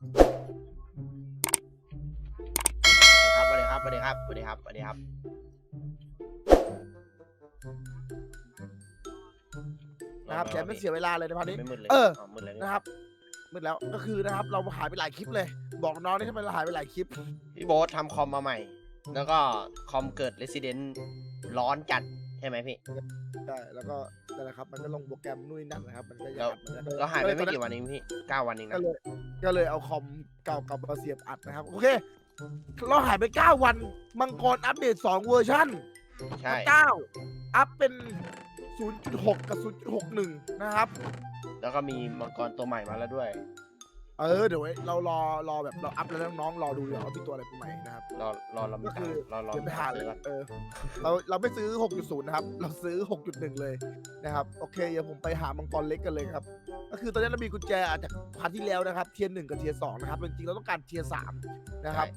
ครับสวัสดีครับสวัสดีครับสวัสดีครับสวัสดีครับ นะครับแชมป์ไม่เสียเวลาเลยในพาร์ทนี้ ไม่มืดเลยเออ มืดเลยนี่นะครับมืดแล้วก็คือนะครับ เราหายไปหลายคลิปเลย บอกน้องนี่ทำไมเราหายไปหลายคลิป พี่โบ๊ททำคอมมาใหม่ แล้วก็คอมเกิดเรสซิเดนต์ร้อนจัดใช่ไหมพี่ ใช่ แล้วก็นั่นแหละครับ มันก็ลงโปรแกรมนู่นนนั่นนะครับ มันก็ยาเรากมันก็เราหายไปก็ไม่เลยกี่วันเองพี่เก้าวันเองก็นะเลย ก็เลยเอาคอมเก่าๆมาเสียบอัดนะครับ โอเค เราหายไป 9 วัน มังกรอัปเดต 2 เวอร์ชันใช่9อัพเป็น 0.6 กับ 0.61 นะครับ แล้วก็มีมังกรตัวใหม่มาแล้วด้วย เออเดี๋ยวไว้เรารอรอแบบเราอัพแล้วน้องๆรอดูเดี๋ยวว่ามีตัวอะไรใหม่นะครับ รอรอเรามีก็คือรอรอเดี๋ยวไปหาซื้อก่อนเออเราเราไม่ซื้อ 6.0 นะครับ เราซื้อ 6.1 เลยนะครับ โอเคเดี๋ยวผมไปหามังกรเล็กกันเลยครับ ก็คือตอนนี้เรามีกุญแจจากพาร์ทที่แล้วนะครับ เทียร์หนึ่งกับเทียร์สองนะครับ จริงๆเราต้องการเทียร์สามนะครับ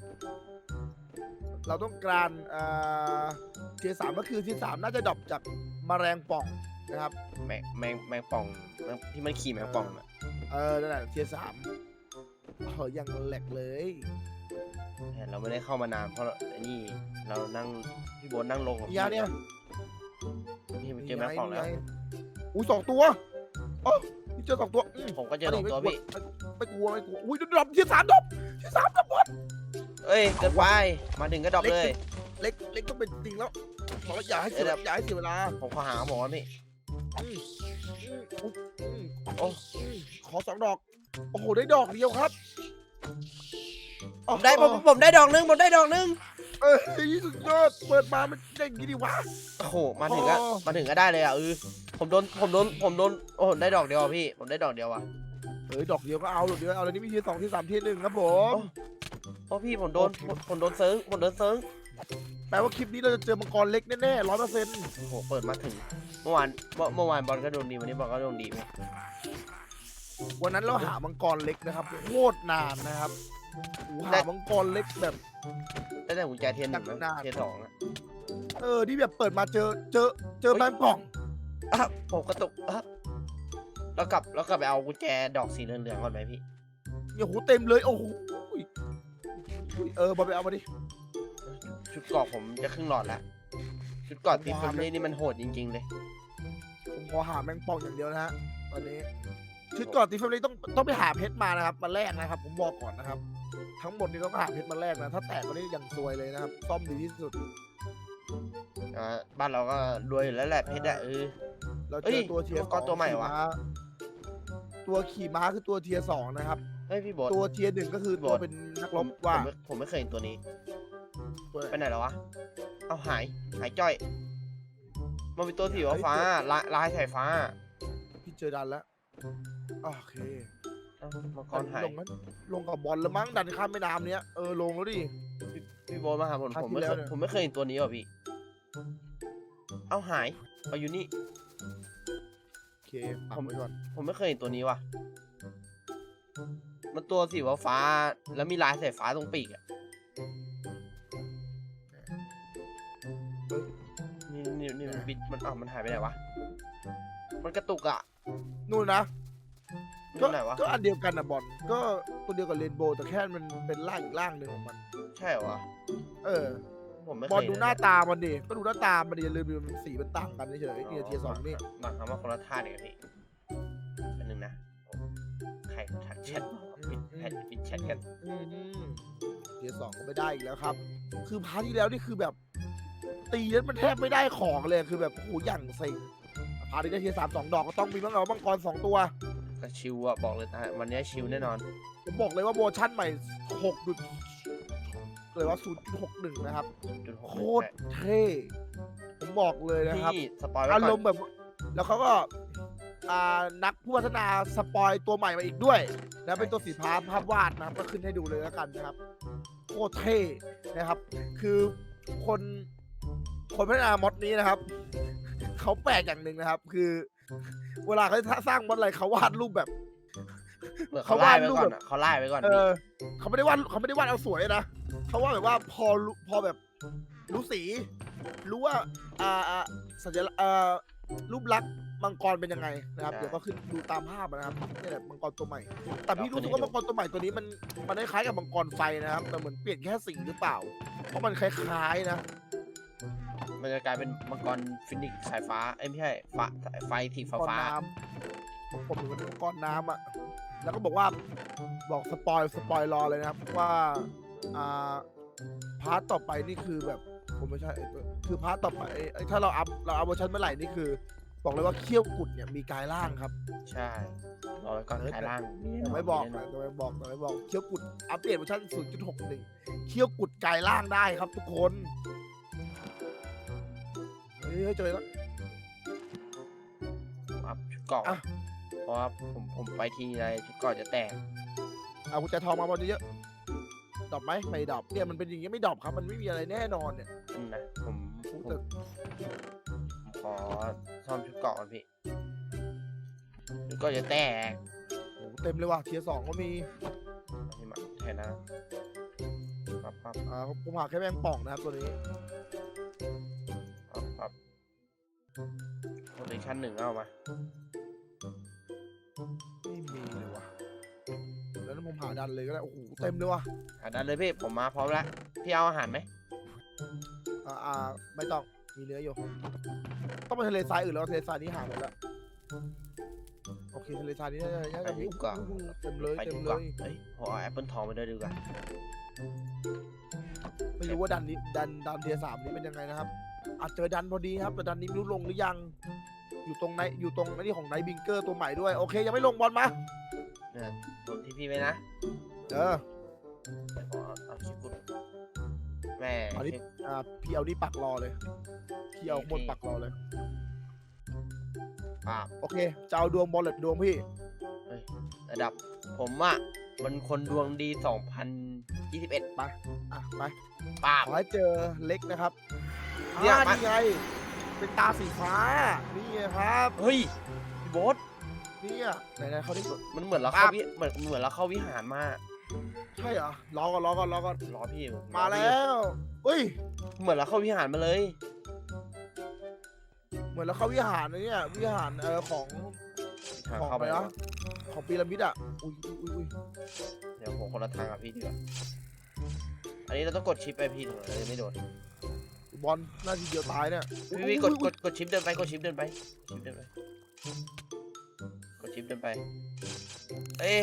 เราต้องการเอ่อเทียร์สามก็คือเทียร์สามน่าจะดรอปจากแมลงป่องนะครับ แมงแมงแมงป่องแมงที่มันขี่แมงป่องอะเออนั่นแหละเทียร์สาม เฮ้ยยังแหลกเลย แต่เราไม่ได้เข้ามานานเพราะไอ้นี่เรานั่งพี่โบ๊ทนั่งลงกับยาเนี่ยพี่เจอแมงป่องแล้ว นี่ไอุ้ยสองตัวอ๋อนี่เจอสองตัวอืมผมก็เจอสองตัวพี่ ไม่กลัวไม่กลัวอุ้ยดรอปเทียร์สามดรอปเทียร์สามดรอปหมดเอ้ยเกินไปมาถึงก็ดรอปเลย เล็กเล็กต้องเป็นจริงแล้วบอกว่าอย่าให้เสียเดี๋ยว อย่าให้เสียเวลาผมขอหาหมอพี่ อืมอืมอุ๊ยอืมโอ้อืมขอสองดอก โอ้โห ได้ดอกเดียวครับผมได้ผมผมได้ดอกนึงผมได้ดอกนึงเออยี่สุดยอดเปิดมามันได้อย่างนี้ดีวะ โอ้โหมาถึงก็โอ้มาถึงก็ได้เลยอะเออผมโดนผมโดนผมโดนโอ้โหได้ดอกเดียวอะพี่ ผมได้ดอกเดียวอะเฮ้ยดอกเดียวก็เอาดอกเดียวเอาเลยนี่มีทีสองทีสามทีหนึ่งครับผมเพราะพี่ผมโดนผมผมโดนเซิร์งผมโดนเซิร์งแปลว่าคลิปนี้เราจะเจอมังกรเล็กแน่ๆร้อยเปอร์เซ็นต์โอ้โหเปิดมาถึง เมื่อวานเมื่อเมื่อวานบอลก็โดนดีวันนี้บอลก็โดนดีไหม วันนั้นเราหามังกรเล็กนะครับโคตรนานนะครับโอ้โหหามังกรเล็กแบบ ตั้งแต่กุญแจเทียนหนึ่งนานๆเทียนสองอะเออที่แบบเปิดมาเจอเจอเจอแมงป่องอะผมกระตุกอะแล้วกลับแล้วกลับไปเอากุญแจดอกสีเหลืองๆก่อนไหมพี่ เนี่ยโหเต็มเลยโอ้โหอุ้ยเออบอลไปเอามาดิ ชุดเกรอกผมจะครึ่งหลอดแล้ว ชุดเกรอกตีฟิล์มนี่นี่มันโหดจริง ๆ เลย ผมขอหาแมงป่องอย่างเดียวนะฮะตอนนี้ ชุดก่อนตีเฟรมนี้ต้องต้องไปหาเพชรมานะครับมาแลกนะครับ ผมบอกก่อนนะครับ ทั้งหมดนี้ต้องหาเพชรมาแลกนะ ถ้าแตกก็นี่อย่างซวยเลยนะครับ ซ่อมดีที่สุด อ่าบ้านเราก็รวยอยู่แล้วแหละเพชรอะเออ เราเอ้เจยอตัวเทียร์มังกรตัวใหม่วะขี่าตัวขี่ม้าคือตัวเทียร์สองนะครับ เฮ้ยพี่โบอส ตัวเทียร์หนึ่งก็คือพี่โบ๊ตัวทเป็นนักผรมบว่าผมไม่ผมไม่เคยเห็นตัวนี้ ตัวไหนไปไหนแล้ววะ เอาหาย หายจ้อย มันเป็นตัวสีฟ้าๆลายลายสายฟ้า พี่เจอดันแล้ว โอเคเอ้ามังกรหาย ลงนั้นลงกับบอลแล้วมั้งดันข้ามแม่น้ำเนี้ยเออลงแล้วดิ พี่โบทมาหาผมครั้งผมที่ไม่เคแล้วยเนี่ย ผมไม่เคยเห็นตัวนี้หรอพี่ เอาหายเอาอยู่นี่ โอเคปักไว้ก่อนผมไม่เคยเห็นตัวนี้ว่ะ มันตัวสีฟ้าๆแล้วมีลายสายฟ้าตรงปีกอะนี่นี่นี่มันบิดมันอ้าวมันหายไปไหนวะ มันกระตุกอะนู่นนะมันอก็ยู่ไหนวะ ก็อันเดียวกันนะบอลก็ตัวเดียวกับเรนโบว์แต่แค่มันเป็นร่างอีกร่างหนึ่งของมัน ใช่เหรอวะเออ ผมไม่เคบอลยดูหน้าตามันดิก็ดูหน้าตามันดิอย่าลืมดูมันสีมันต่างกันเฉยๆนี่เทียร์สองนี่หมายความว่าคนละท่าเนี่ยพี่อันหนึ่งนะใครทักแชทปิดแชทปิดแชทกันอืมเทียร์สองก็ไม่ได้อีกแล้วครับ คือพาร์ทที่แล้วนี่คือแบบ ตีแล้วมันแทบไม่ได้ของเลยคือแบบโอ้โหอย่างเซ็ง พาร์ทนี้ได้เทียร์สามสองดอกก็ต้องมีบ้างเอามังกรสองตัว ก็ชิวอะบอกเลยนะวันนี้ชิวแน่นอน ผมบอกเลยว่าโวชั่นใหม่หกดุดเลยว่าศูนย์หกหนึ่งนะครับ จุดหกโคตรเท่ผมบอกเลยนะครับพี่สปอยไว้อาก่รอนมณ์แบบ แล้วเขาก็อ่านักผู้พัฒนาสปอยตัวใหม่มาอีกด้วยนะเป็นตัวสีฟ้าภาพวาดนะครับ ก็ขึ้นให้ดูเลยแล้วกันนะครับโคตรเท่นะครับ คือคนคนพัฒนามอดนี้นะครับ เขาแปลกอย่างหนึ่งนะครับ คือ เวลาเขาสร้างมอดอะไรเขาวาดรูปแบบ เหมือนเขาเขาไล่วาดไว้รูป ก่อนแบบอะเขาไล่ไว้ก่อนเอพี่อเขาไม่ได้วาดเขาไม่ได้วาดเอาสวยนะเขาว่าแบบว่าพอรู้พอแบบรู้สี รู้ว่าอ่าอ่าสัญลักษณ์อ่ารูปลักษณ์มังกรเป็นยังไงนะครับใช่เดี๋ยวก็ขึ้นดูตามภาพนะครับนี่แหละมังกรตัวใหม่ แต่พี่เราขึ้รู้นสึกให้ว่ามังกรตัวใหม่ตัวนี้มันมันคล้ายๆกับมังกรไฟนะครับ แต่เหมือนเปลี่ยนแค่สีหรือเปล่า เพราะมันคล้ายๆนะ มันจะกลายเป็นมังกรฟินิกซ์สายฟ้าเอ้ยไม่ใช่ฟ้าไฟทีฟ้ากรฟ้าน้ำผมเหมือนมังกรน้ำอะแล้วก็บอกว่าบอกสปอยสปอยรอเลยนะครับว่าอ่าพาร์ตต่อไปนี่คือแบบผมไม่ใช่คือพาร์ตต่อไปไอ้ถ้าเราอัพเราอัพเวอร์ชันเมื่อไหร่นี่คือ บอกเลยว่าเขี้ยวกุดเนี่ยมีกายร่างครับ ใช่รอไว้ก่อนเออขายล่างแต่ไม่บอกนะแต่ไม่บอกแต่ไม่บอกเขี้ยวกุดอัปเดตเวอร์ชัน0.61เขี้ยวกุดกายร่างได้ครับทุกคน ฮ้ยเจอแล้วอัพชุดเกราะอะ เพราะว่าผมผมไปทีไรชุดเกราะจะแตกเอากุญแจทองมาบอลเยอะๆดรอปไหมไม่ดรอปเนี่ยมันเป็นอย่างเงี้ยไม่ดรอปครับ มันไม่มีอะไรแน่นอนเนี่ยอืมนะผมผมแต่ผมขอซ่อมชุดเกราะก่อนพี่ชุดเกราะจะแตกโอ้โหเต็มเลยว่ะเทียร์สองก็มีเอาพี่มาแทนนะปั๊บปั๊บอ่าผมหาแค่แมงป่องนะครับตัวนี้ปั๊บปั๊บ โปรเทชั่นหนึ่งเอามาไม่มีเลยว่ะแล้วนั้นผมหาดันเลยก็ได้โอ้โหเต็มเลยว่ะหาได้เลยพี่ผมมาพร้อมแล้วพี่เอาอาหารไหมอ่าอ่าไม่ต้องมีเนื้ออยู่ต้องไปทะเลทรายอื่นแล้วทะเลทรายนี้หาหมดแล้วโอเคทะเลทรายนี้น่าจะน่าไปจะมีดีกว่าเต็มเลยไปเต็ดีมกเลว่ายเฮ้ยพอเอาแอปเปิลทองไปด้วยดีกว่าไม่รู้ว่าดันนี้ดันดันเทียสามนี้เป็นยังไงนะครับ อาจเจอดันพอดีครับแต่ดันนี้ไม่รู้ลงหรือยัง อยู่ตรงไหนอยู่ตรงไอ้นี่ของไนบิงเกอร์ตัวใหม่ด้วย โอเค ยังไม่ลงบอลมาเนี่ยลงที่พี่ไหมนะเออเดี๋ยวขอเอาคลิปกุดแม่อันนี้คลิปอ่าพี่เอานี่ปักรอเลยพี่เอาข้างบนปักรอเลยปราบโอเคจะเอาดวงบอลหรือดวงพี่ระดับผมอะมันคนดวงดี 2021อะไปปราบขอให้เจอเล็กนะครับ เนี่ยอ่ามา นี่ไงเป็นตาสีฟ้า นี่ไงครับ เฮ้ยพี่โบ๊ทเนี่ยไหนๆเขาได้กดมันเหมือนเราเข้าวิเหมือนเหมือนเราเข้าวิหารมาใช่เหรอ รอก่อนรอก่อนรอก่อน รอพี่ผมารอพี่แล้วเฮ้ย เหมือนเราเข้าวิหารมาเลยเหมือนเราเข้าวิหารนะเนี่ย วิหารเออของทางของเข้าไปไปแล้วนะของพีระมิดอะ อุ้ยอุ้ยอุ้ยเดี๋ยวผมคนละทางกับพี่ดีกว่าอันนี้เราต้องกดชิปไปพี่ถึงเราจะไม่โดนอุ้ย บอลหน้าทีเดียวตายเนี่ยพี่พี่กดกดกดชิปเดินไปกดชิปเดินไปกดชิปเดินไปกดชิปเดินไปเอ้ย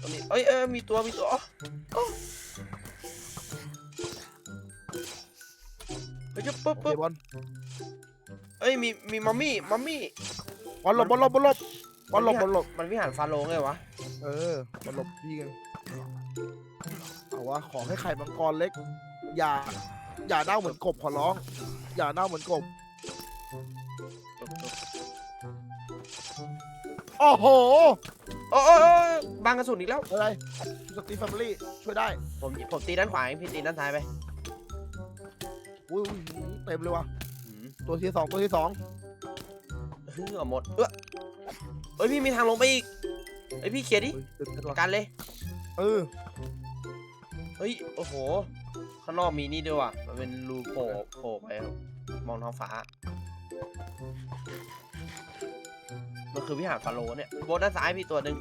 ตรงนี้เอ้ยเอ้ยมีตัวมีตัวอ๋ออ๋อเฮ้ยปุ๊บโอเคปุ๊บบอลเอ้ยมีมีมัมมี่มัมมี่บอลหลบบอลหลบบอลหลบบอลหลบบอลหลบมันวิหารฟาโรห์ไงวะเออบอลหลบพี่กันเอาวะขอให้ไข่มังกรเล็กอย่า อย่าเน่าเหมือนกบขอร้อง อย่าเน่าเหมือนกบปุ๊บปุ๊บโอ้โห โอ้โอ้โอ้บางกระสุนอีกแล้ว อะไรสตีฟแฟมิลี่ช่วยได้ผมผมตีด้านขวาเองพี่ตีด้านซ้ายไปอุ้ยอุ้ยอุ้ยเต็มเลยว่ะหืมตัวที่สองตัวที่สองเฮ้ยเอาหมด เอ้อเอ้ยพี่มีทางลงไปอีกเอ้ยพี่เขียนดิเฮ้ยเต็มเต็มว่ะกันเลย เออ เฮ้ย โอ้โห ข้างนอกมีนี่ด้วยว่ะ มันเป็นรูโผล่โผล่ไปมองท้องฟ้า มันคือวิหารฟาโรห์เนี่ยโบนด้านซ้ายพี่ตัวหนึ่ง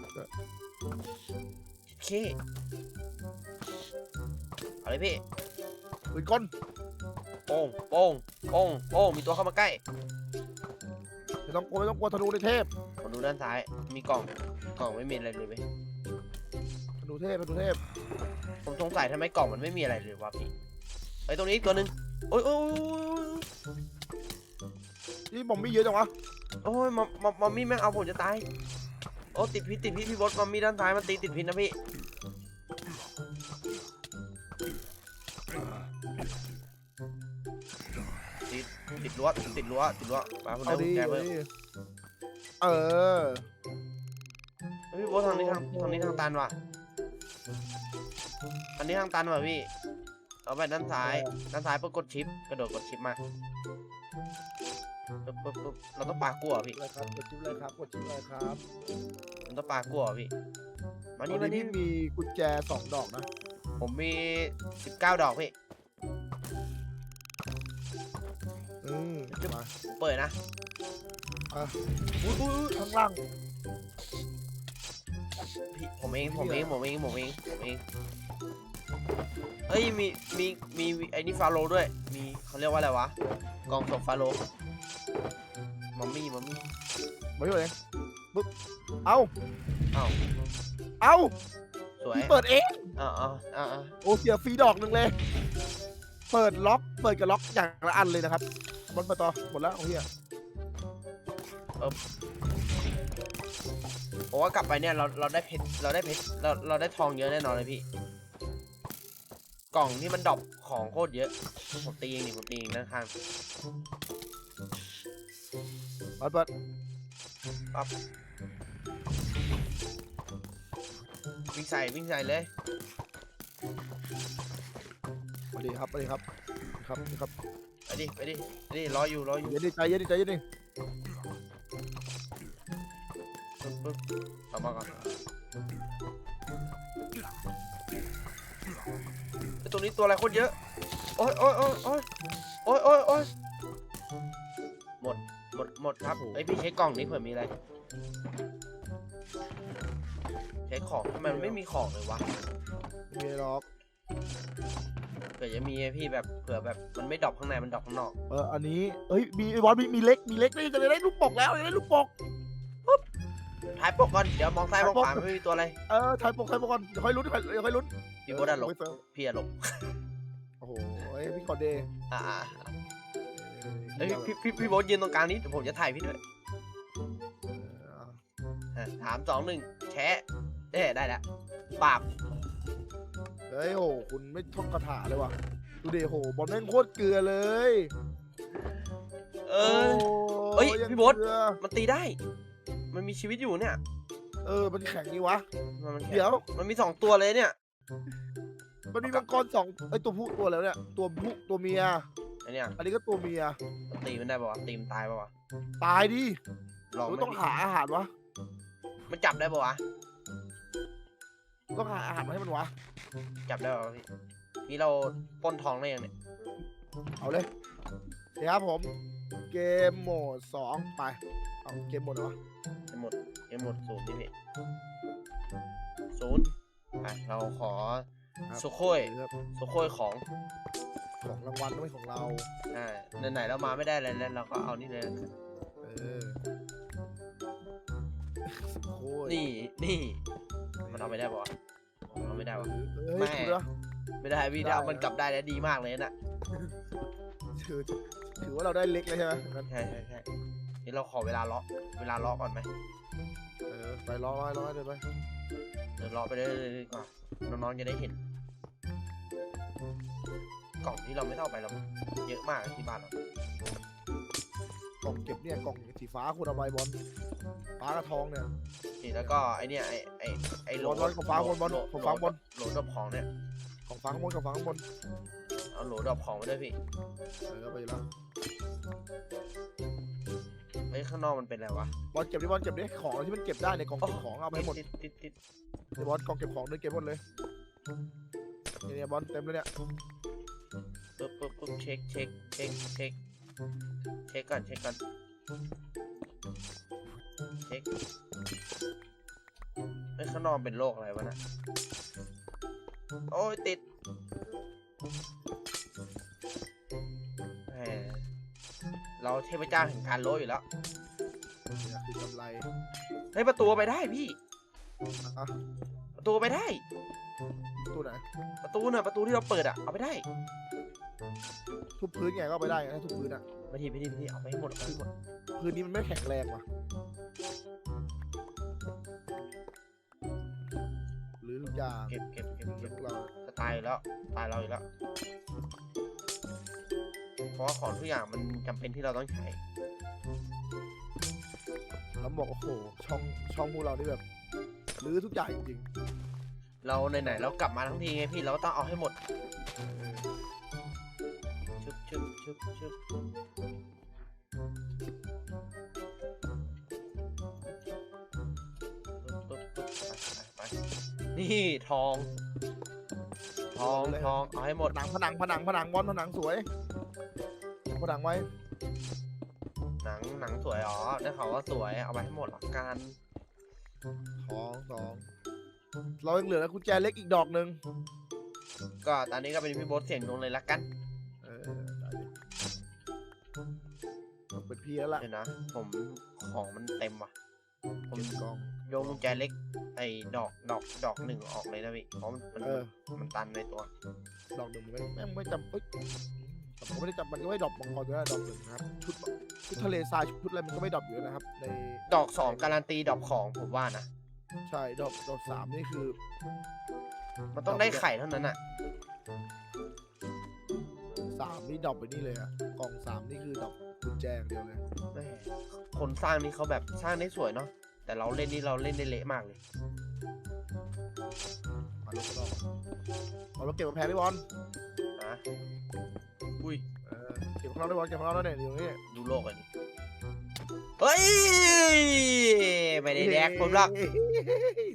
โอเคเอาเลยพี่ปืนก้นโป้งโป้งโป้งโป้งมีตัวเข้ามาใกล้ไม่ต้องกลัวไม่ต้องกลัวธนูในเทพผมดูด้านซ้าย มีกล่อง กล่องไม่มีอะไรเลยเว้ยธนู เทพธนูเทพผมสงสัยทำไมกล่องมันไม่มีอะไรเลยวะพี่ไอ้ยตรงนี้อีกตัวหนึ่งโอ้ยโอ้ยนี่บอมบี้เยอะจังวะโอ้ยมามามามี่แม่งเอาผมจะตายโอ้ติดพิษติดพิษพี่บอสมามี่ด้านซ้ายมันตีติดพิษนะพี่ติดติดรั้วติดรั้วติดรั้วมาคนเอาเดีดียวแกเอาเพิ่มดีเออ เฮ้ยพี่บอสทางนี้ทางทางนี้ทางตันว่ะ อันนี้ทางตันว่ะพี่ เอาไปด้านซ้าย ด้านซ้ายเพื่อกดชิป กระโดดกดชิปมาปึ๊บปึ๊บปึ๊บเราต้องปากกลัวพี่อะไรครับกดจิ้มเลยครับกดจิ้มเลยครับมันต้องปากกลัวพี่ มาวันนี่มานี้นี่พี่มีกุญแจสองดอกนะผมมีสิบเก้าดอกพี่ อืมมาเปิดนะเอาอุ้ยอุ้ยอุ้ยข้างล่าง พี่ผมเองผมเองผมเองผมเองผมเองเอ้ยมีมีมีไอ้นี่ฟาโลด้วย มีเขาเรียกว่าอะไรวะกองศพฟาโลมัมมี่มัมมี่ มาอยู่เองปึ๊บเอาเอ้า เอาสวยพี่เปิดเองอ่าอ่าอ่าอ่าโอ้เสียฟรีดอกหนึ่งเลย เปิดล็อกเปิดกับล็อกอย่างละอันเลยนะครับบอลไปต่อหมดแล้วโอ้เฮีย ผมว่ากลับไปเนี่ยเราเราได้เพชรเราได้เพชรเราเราได้ทองเยอะแน่นอนเลยพี่ กล่องที่มันดรอปของโคตรเยอะผมตีเองดิผมตีเองด้านข้างบอลเปิดวิ่งใส่วิ่งใส่เลยสวัสดีครับสวัสดีครับ ครับครับไปดิไปดิไปดิรออยู่รออยู่เย็นดิใจเย็นดิใจเย็นดิ ปึ๊บปึ๊บเอามาก่อนไอ้ตัวนี้ตัวอะไรโคตรเยอะ โอ้ยโอ้ยโอ้ยโอ้ยโอ้ยโอ้ยโอ้ยหมด หมด หมดครับไอยพี่เช็คกล่องนี้เผื่อมีอะไรเช็คของทำไมมันไม่มีของเลยวะมีล็อกเผื่อจะมีไอ้พี่แบบ เผื่อแบบมันไม่ดรอปข้างในมันดรอปข้างนอก เอออันนี้เอ้ยมีบอลมีมีเล็กมีเล็กนี่จะได้ลูกปกแล้วจะได้ลูกปก ถ่ายปกก่อน เดี๋ยวมองซ้ายมองขวาถ่ายปกไม่มีตัวอะไร เออถ่ายปกถ่ายปกก่อนเดี๋ยวค่อยลุ้นเดี๋ยวค่อยลุ้นพี่โบทอะหลบเออพี่อะหลบ โอ้โหเอ้ยพี่กอดเดย์อ่าอ่าเอ้ยพี่พี่พี่โบทยืนตรงกลางนี้เดี๋ยวผมจะถ่ายพี่ด้วยอะสามสองหนึ่งแชะเอ๊ะได้แล้วปราบเฮ้ยโหคุณไม่ท่องคาถาเลยว่ะดูดิโหบอลแม่งโคตรเกลือเลยเออ โเอ้ยงพี่โบ๊ทเกลือมันตีได้ มันมีชีวิตอยู่เนี่ย เออ มันแข็งนี่วะ มันมันแข็งเดี๋ยว มันมีสองตัวเลยเนี่ยมันมีมังกรสองไอยตัวผู้ตัวแล้วเนี่ย ตัวผู้ตัวเมียอันเนี้ยอันนี้ก็ตัวเมีย มันตีมันได้ป่าวะตีมันตายป่าวะตายดิลองหรือไหมต้องพี่หาอาหารวะ มันจับได้ป่าวะต้องหาอาหารมาให้มันวะ จับได้ป่าวะพี่นี่เราปล้นทองได้ยังเนี่ยเอาเลย เดี๋ยวครับผม เกมโหมดสองไป เอาเกมโหมดเหรอวะ ไอ้หมดไอ้หมดศูนย์นี่พี่ศูนย์อะเราขอครับสุโคยเออสุโคยของของรางวัลไม่ของเรา อ่าไหนๆเรามาไม่ได้เลยแล้วเราก็เอานี่เลยเออโอ้ยนี่นี่มันเอาไม่ได้ป่าวะเอาไม่ได้ป่ะเออแม่เฮ้ยถูกแล้วไม่ได้พี่ได้ถ้ามันกลับได้แล้วดีมากเลยนะถือถือว่าเราได้เล็กเลยใช่ไหมงั้นใช่ใช่ ใช่นี่เราขอเวลาเลาะเวลาเลาะก่อนไหมเออไปรอไว้รอไว้เดินไปเดี๋ยวเลาะไปเรื่อยๆดีกว่าน้องๆจะได้เห็น กล่องที่เราไม่ได้เอาไปเราเยอะมากที่บ้านเรากล่องเก็บเนี่ยกล่องสีฟ้าคุณเอาไปบอลฟ้ากับทองเนี่ยนี่แล้วก็ไอเนี่ยไอไอไอโหลบอลบอลของฟ้าบอลบอลโหลของฟ้าบอลโหลดอบของเนี่ยของฟ้าข้างบนกับฟ้าข้างบนเอาโหลดอบของไปด้วยพี่เออไปอยู่แล้ว เฮ้ยข้างนอกมันเป็นอะไรวะบอลเก็บดิบอลเก็บดิของที่มันเก็บได้ในกล่องเก็บของเอาไปให้หมดติดติดติดเดี๋ยวบอลกล่องเก็บของเลยเก็บหมดเลยเนี่ยเนี่ยบอลเต็มเลยเนี่ยปึ๊บปึ๊บปึ๊บเช็คเช็คเช็คเช็คเช็คก่อนเช็คก่อนเช็คเฮ้ยข้างนอกเป็นโรคอะไรวะนะโอ้ยติดแหมเราเทพเจ้าแห่งการโลอยู่แล้ว เนี่ยคือกำไรเฮ้ยประตูเอาไปได้พี่อะประตูเอาไปได้ ตู้ไหนประตูน่ะประตูที่เราเปิดอะเอาไปได้ทุบพื้นไงก็เอาไปได้ไงถ้าทุบพื้นอะไปทีไปทีไปทีเอาไปให้หมดเอาไปให้หมดพื้นนี้มันไม่แข็งแรงว่ะหรือทุกอย่างเก็บเก็บเก็บเก็บเราจะตายอยู่แล้วตายเราอยู่แล้วเพราะว่าของทุกอย่างมันจำเป็นที่เราต้องใช้ แล้วบอกโอ้โหช่องช่องพวกเรานี่แบบหรือทุกอย่างจริงเราไหนๆเรากลับมาทั้งทีไงพี่เราก็ต้องเอาให้หมดชึบชึบชึบชึบปึ๊บปึ๊บปึ๊บไปไปไปนี่ทอง ทองทองเอาให้หมดผนังผนังผนังผนังบอลผนังสวยผนังไว้ นังงหนังสวยอ๋อได้ข่าวว่าสวยเอาไปให้หมดละกันทองสองเรายังเหลือกุญแจเล็กอีกดอกหนึ่งก็ตอนนี้ก็เป็นพี่โบ๊ทเสียงดวงเลยละกันเออได้ดิต้องเป็นพี่แล้วล่ะเดี๋ยวนะ ผมของมันเต็มว่ะ ผมเก็บกล้อง โยงกุญแจเล็กไอ้ดอกดอกดอกหนึ่งออกเลยนะพี่เพราะมันมันเออ มันตันในตัว ดอกหนึ่งมันไม่แม่งไม่จำเอ้ย แต่ผมไม่ได้จำมันก็ไม่ดรอปมังกรด้วยนะดอกหนึ่งนะครับชุดชุดทะเลทรายชุดอะไรมันก็ไม่ดรอปอยู่แล้วนะครับ ในดอกสองการันตีดอกของผมว่านะ ใช่ดอกดอกสามนี่คือ มันต้องได้ไข่เท่านั้นอะสามนี่ดรอปไปนี่เลยอะกล่องสามนี่คือดรอปกุญแจอย่างเดียวเลยแม่คนสร้างนี่เขาแบบสร้างได้สวยเนาะ แต่เราเล่นนี่เราเล่นได้เละมากเลย มาลงรอบเอาเราเก็บมาแพ้พี่บอลนะ อุ้ยเออเก็บของเราได้บอลเก็บของเราได้เนี่ยอยู่ตรงนี้ดูโลกอันนี้เฮ้ย ไม่ได้แดกผมหรอก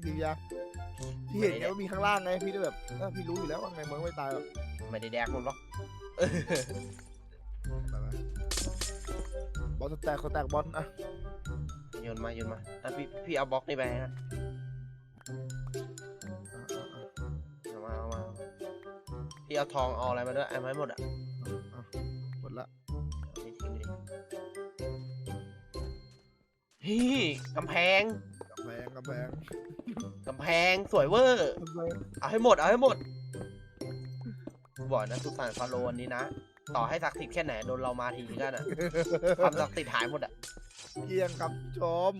ดีอะพี่เห็นไงว่ามีข้างล่างไงพี่ได้แบบเออพี่รู้อยู่แล้วว่าไงมันก็ไม่ตายหรอกไม่ได้แดกผมหรอกไปไหมบอลสแต็กสแต็กบอลอะโยนมาโยนมาอะพี่พี่เอาบล็อกนี่ไปฮะ พี่เอาทองเอาอะไรมาด้วยเอามาให้หมดอะอะหมดละเอานี่ทิ้งไปดิฮี่กำแพงกำแพงกำแพงกำแพงสวยเวอร์กำแพงเอาให้หมดเอาให้หมดบอกนะสุสานฟาโรห์อันนี้นะต่อให้ศักดิ์สิทธิ์แค่ไหนโดนเรามาทีกันอะความศักดิ์สิทธิ์หายหมดอะเกียงกับชม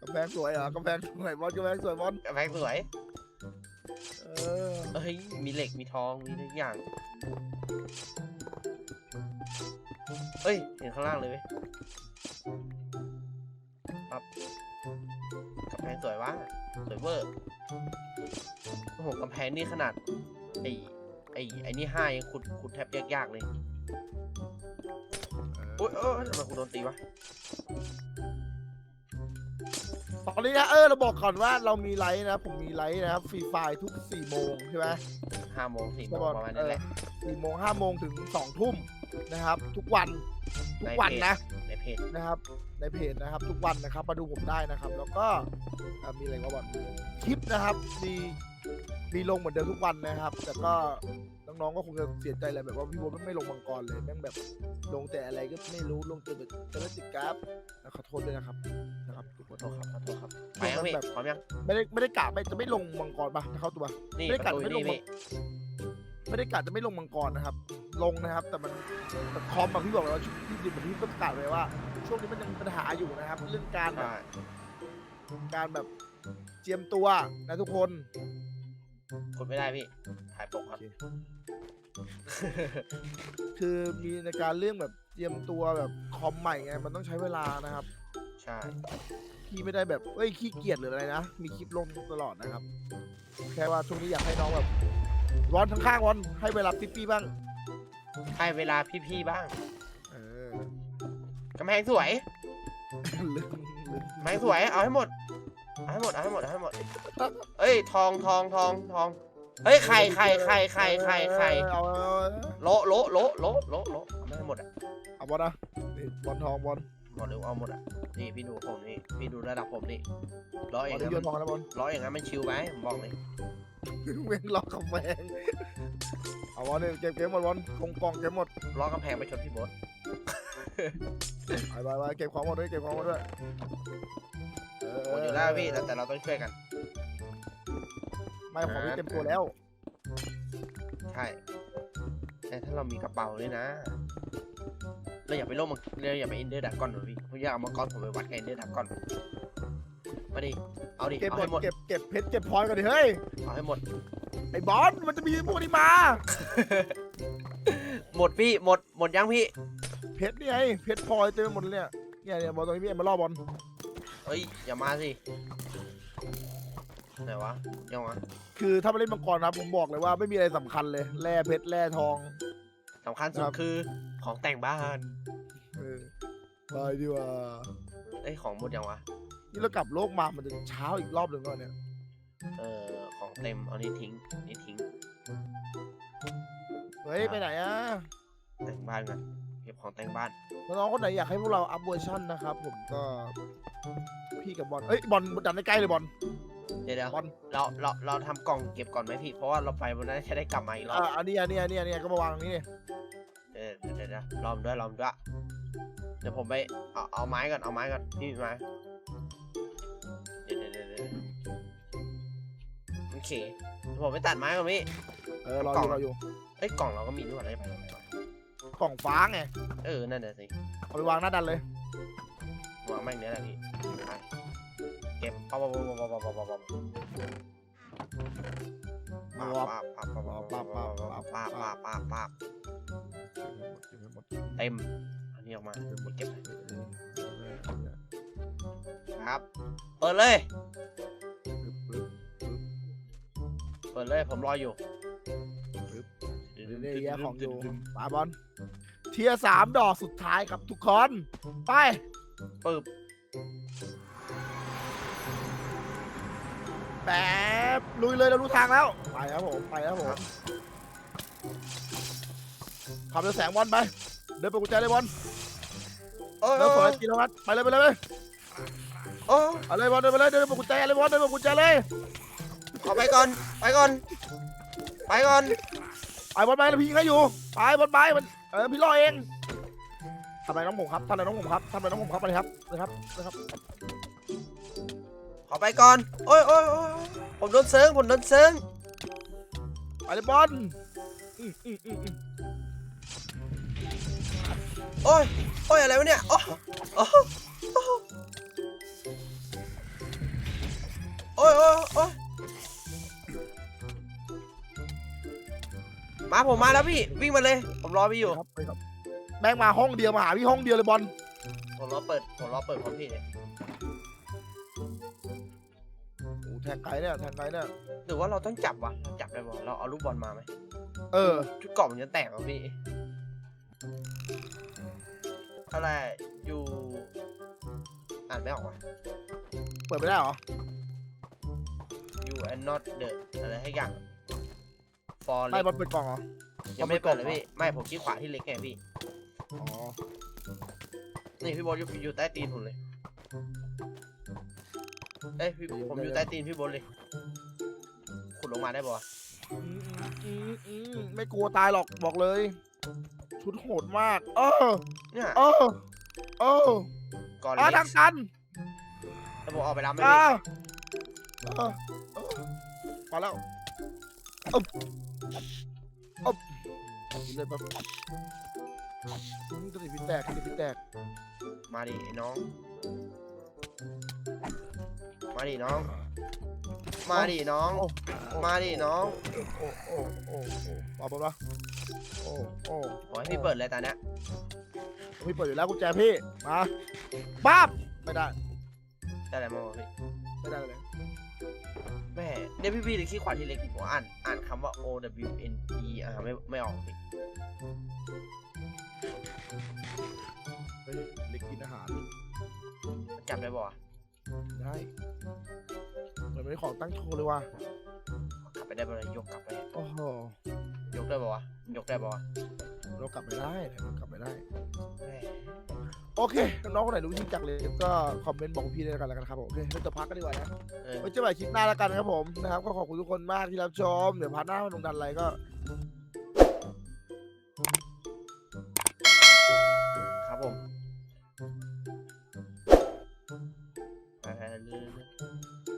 กำแพงสวยเหรอกำแพงสวยบอลกำแพงสวยบอลกำแพงสวย เออเอ้ย มีเหล็ก มีทอง มีทุกอย่าง เอ้ย เห็นข้างล่างเลยเว้ยปั๊บกำแพงสวยวะสวยเวอร์ โอ้โหกำแพงนี่ขนาด ไอ้ไอ้ไอ้นี่ห้ายังขุดขุดแทบยากๆเลยโอ้ยเออทำไมกูโดนตีวะ ตอนนี้นะเออเราบอกก่อนว่าเรามีไลฟ์นะผมมีไลฟ์นะครับฟรีไฟทุก4โมงใช่ไหมห้าโมงสี่โมใช่งบอลประมาณนั้นแหละสี่โมงห้าโมงถึงสองทุ่มนะครับ ทุกวันทุกวันนะในเพจนะครับ ในเพจนะครับ ทุกวันนะครับมาดูผมได้นะครับ แล้วก็เอ่อมีอะไรก็บอกคลิปนะครับมี มีลงเหมือนเดิมทุกวันนะครับ แต่ก็น้องๆก็คงจะเสียใจแหละแบบว่าพี่โบทไม่ลงมังกรเลยแม่งแบบลงแต่อะไรก็ไม่รู้ลงแต่แบบจะติดกราฟขอโทษด้วยนะครับนะครับทุกคนขอโทษครับขอโทษครับไปยังพี่แบบพร้อมยังไม่ได้ไม่ได้กะไม่จะไม่ลงมังกรปะเข้าตัวนี่ไม่ปกัดระตูไม่ลนี่งพี่ไม่ได้กะจะไม่ลงมังกรนะครับ ลงนะครับ แต่มันแต่คอมบางพี่บอกแล้วว่าช่วงที่ดิบพี่ประกาศไว้ว่า ช่วงนี้มันยังมีปัญหาอยู่นะครับเรื่องการแบบใช่การแบบเจียมตัวนะทุกคน กดไม่ได้พี่ถ่ายปกครับ คือมีในการเรื่องแบบเตรียมตัวแบบคอมใหม่ไงมันต้องใช้เวลานะครับ ใช่ พี่ไม่ได้แบบเอ้ยขี้เกียจหรืออะไรนะ มีคลิปลงตลอดนะครับ แค่ว่าช่วงนี้อยากให้น้องแบบวอนข้างๆวอนให้เวลาปิ๊ปปี้บ้าง ให้เวลาพี่ๆบ้าง เออกำแพงสวย ลืมลืมกำแพงสวย เอาให้หมดเอา ให้หมดเอาให้หมดเอาให้หมดเอ้ยทองทองทองทองเฮ้ยไข่ไข่ไข่ไข่ไข่ไข่เอาเอาเอาโละโละโละโละโละโละเอาไม่ให้หมดอะเอาบอลนะนี่บอลทองบอลหมดเร็วเอาหมดอะนี่พี่ดูผมนี่พี่ดูระดับผมนี่ร้อยบออลย่างนี่นั้นโยนทองแล้วบอลร้อยอย่างนั้นมันชิวไหมผมบอกเลยเว้งล็อกกำแพงเอาบอลนี่เก็บเกมหมดบอลกองกองเก็บหมดล้อกำแพงไปชนพี่โบดไปไปไปเก็บของหมดด้วยเก็บของหมดด้วยเหมดอยู่แล้วพี่แต่แต่เราต้องช่วยกัน ไม่ของพี่เต็มตัวแล้ว ใช่ แต่ถ้าเรามีกระเป๋าด้วยนะ เราอย่าไปโลกมังเราอย่าไปอินเดอร์ดักกอนหรอพี่ผมอยากเอามังกรผมไปวัดกับอินเดอร์ดักกอนมาดิ เอาดิ เก็บเอาหมดให้หมด เก็บเก็บเพชรเก็บพลอยก่อนดิเฮ้ย เอาให้หมด ไอ้บอลมันจะมีพวกนี้มา หมดพี่ หมด หมดยังพี่ เพชรนี่ไงเพชรพลอยเต็มไปหมดเลยเนี่ยเนี่ยเนี่ยบอลตรงนี้พี่เอ็มมาล่อบอล เฮ้ย อย่ามาสิ ไหนวะยังวะคือถ้ามาเล่นมังกรนะครับผมบอกเลยว่าไม่มีอะไรสำคัญเลยแร่เพชรแร่ทอง สำคัญสุดครับ คือของแต่งบ้านเออไปดีกว่าเอ้ยของหมดยังวะ นี่เรากลับโลกมามันจะเช้าอีกรอบหนึ่งก่อนเนี่ยเออของเต็มเอานี่ทิ้งนี่ทิ้ง เฮ้ย ไปไหนอะแต่งบ้านกันเก็บของแต่งบ้าน น้องๆคนไหนอยากให้พวกเราอัพเวอร์ชันนะครับ ผมก็ พี่กับบอลเอ้ยบอลดันได้ใกล้เลยบอลเดี๋ยวเดี๋ยวบอลเราเราเราทำกล่องเก็บก่อนไหมพี่ เพราะว่าเราไปวันนั้นจะได้กลับมาอีกรอบอ่าอันนี้อันนี้อันนี้อันนี้ก็มาวางตรงนี้นี่เออเดี๋ยวเดี๋ยวเดี๋ยวลอมด้วยลอมด้วยเดี๋ยวผมไปเอาเอาไม้ก่อนเอาไม้ก่อนพี่มีไม้เดี๋ยวเดี๋ยวเดี๋ยวเดี๋ยวโอเคเดี๋ยวผมไปตัดไม้ก่อนพี่ เออรออกล่องยู่รออยู่เอ้ยกล่องเราก็มีด้วยอะไรไปทำไมวะกล่องฟ้าไงเออนั่นน่ะสิเอาไปวางหน้าดันเลย วางแม่งเนี้ยแหละพี่ไป เก็บปั๊บปั๊บปั๊บปั๊บปั๊บปั๊บปั๊บวับปั๊บปั๊บปั๊บปั๊บปั๊บปั๊บปั๊บปั๊บปั๊บเต็มอันนี้ออกมาเก็บครับเปิดเลยเปิดเลยผมรออยู่เดี๋ยของอยู่ปาบอลเทียสามดอกสุดท้ายครับทุกคนไปปึ๊บ แป๊บลุยเลยเรารู้ทางแล้ว ไปครับผม ไปครับผมขับเรือแสงบอลไป เดินไปกุญแจเลยบอลโอ้ยเดินเปิดทีละวัดไปเลยไปเลยไปเลยโอ้ยเอาเลยบอลเดินไปเลยเดินไปกุญแจเลยบอลเดินไปกุญแจเลย ขอไปก่อน ไปก่อน ไปก่อนไปบอลไปแล้วพี่ยิงให้อยู่ไปบอลไปมันเออพี่รอเองทำอะไรน้องผมครับทำอะไรน้องผมครับทำอะไรน้องผมครับไปเลยครับนะครับนะครับ ขอไปก่อนโอ้ยโอ้ยโอ้ยผมโดนเซิงผมโดนเซิงไปเลยบอลอืมอืมอืมอืมโอ้ยโอ้ยอะไรวะเนี่ยโอ้โอ้โอ้ยโอ้ยโอ้ยมาผมมาแล้วพี่วิ่งมาเลย ผมรอพี่อยู่ครับไปครับแม่งมาห้องเดียวมาหาพี่ห้องเดียวเลยบอลผมรอเปิดผมรอเปิดพร้อมพี่เลย ทงไกลเนี่ยแทงไกลเนี่ยหรือว่าเราต้องจับวะเราจับได้บอลเราเอาลูกบอลมาไหมเออชุดกรอบมันจะแตกเหรอพี่อะไรอยู่อ่านไม่ออกว่ะเปิดไม่ได้เหรอ you and not the อะไรให้อย่าง for ไม่เล็กบอลเปิดกล่องเหรอยังไม่ได้เปิดเลยเอาไปก่อนพี่ ไม่ผมขี้ขวาที่เล็กไงพี่ อ๋อ นี่พี่บอลอยู่อยู่ใต้ตีนผมเลย เอ้ยพี่ผมอยู่ใต้ตีนพี่บอลเลยขุดลงมาได้ปะวะอืมอืมอืมอืมไม่กลัวตายหรอกบอกเลย ชุดโหดมากเออเนี่ยเออเออก่อนอะเล็ทากงตันแล้วผมออกไปรับไหมอะพี่เออเออมาแล้วอ๊บอ๊บเลยแบบอืมกระติกพิษแตกกระติกพิษแตกมาดิไอ้น้อง มาดิน้อง มาดิน้องโอ้โอ้มาดิน้องโอ้โอ้โอ้โอ้มาบอลปะโอ้โอ้ขอให้พี่เปิดเลยตอนเนี้ยพี่เปิดอยู่แล้วกุญแจพี่ มาป๊าบไม่ได้ได้อะไรมางวะพี่ไม่ได้เลยแม่เนี่ยพี่พี่เลยขี้ขวาที่เล็กที่ผมอ่านอ่านคำว่า O W N E อ่าไม่ไม่ออกพี่เฮ้ยเล็กกินอาหารมันจำได้ป่าวะได้มันไม่ได้ของตั้งโชว์เลยว่ะเอากลับไปได้ป่ะยกกลับไป โอ้โหยกได้ป่าวะยกได้ป่าวะเรากลับไม่ได้เรากลับไม่ได้แม่โอเค น้องคนไหนรู้ที่จักเลยก็คอมเมนต์บอกพี่ได้แล้วกันแล้วกันครับผมโอเคเราจะพักกันดีกว่านะ เออ ไว้เจอกันใหม่คลิปหน้าแล้วกันครับผมนะครับก็ขอบคุณทุกคนมากที่รับชม เดี๋ยวพาร์ทหน้ามันลงดันอะไรก็